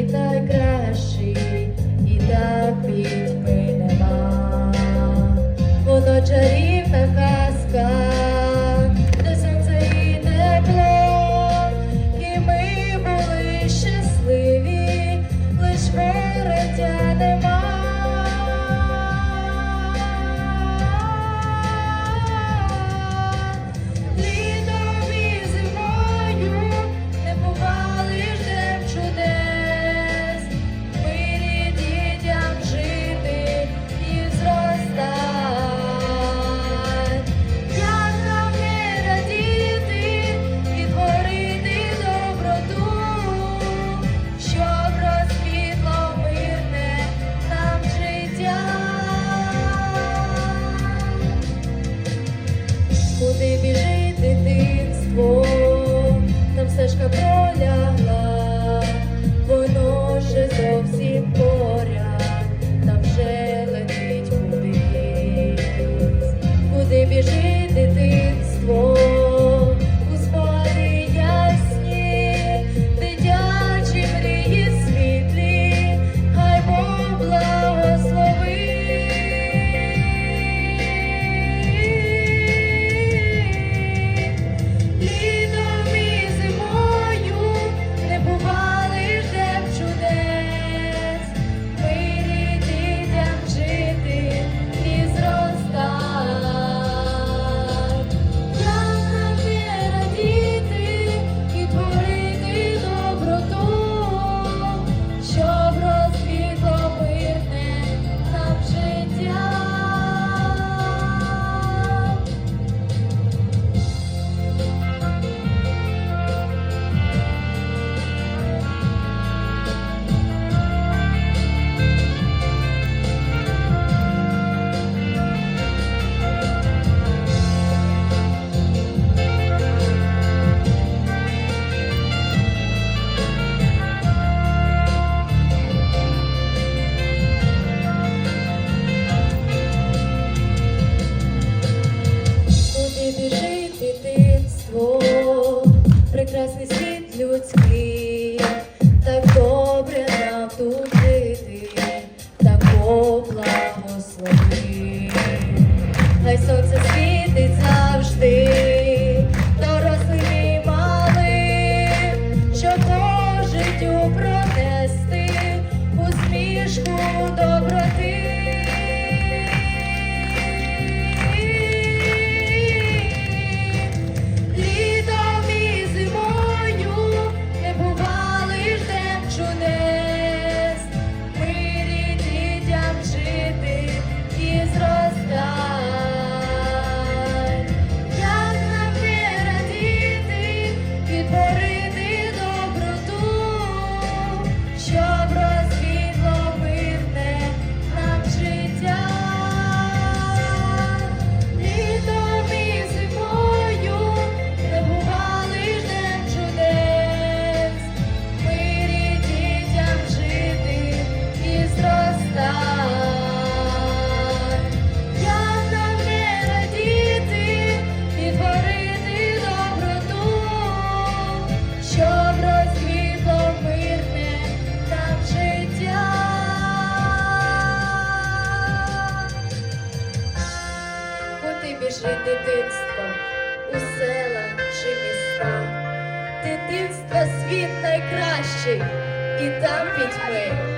ти найкращий, і так відьми нема, чарівна казка. прекрасний світ людський, так добре нам тут жити, так благослови, хай сонце світить завжди. дитинство у села чи міста. Дитинство світ найкращий, і там пітьми.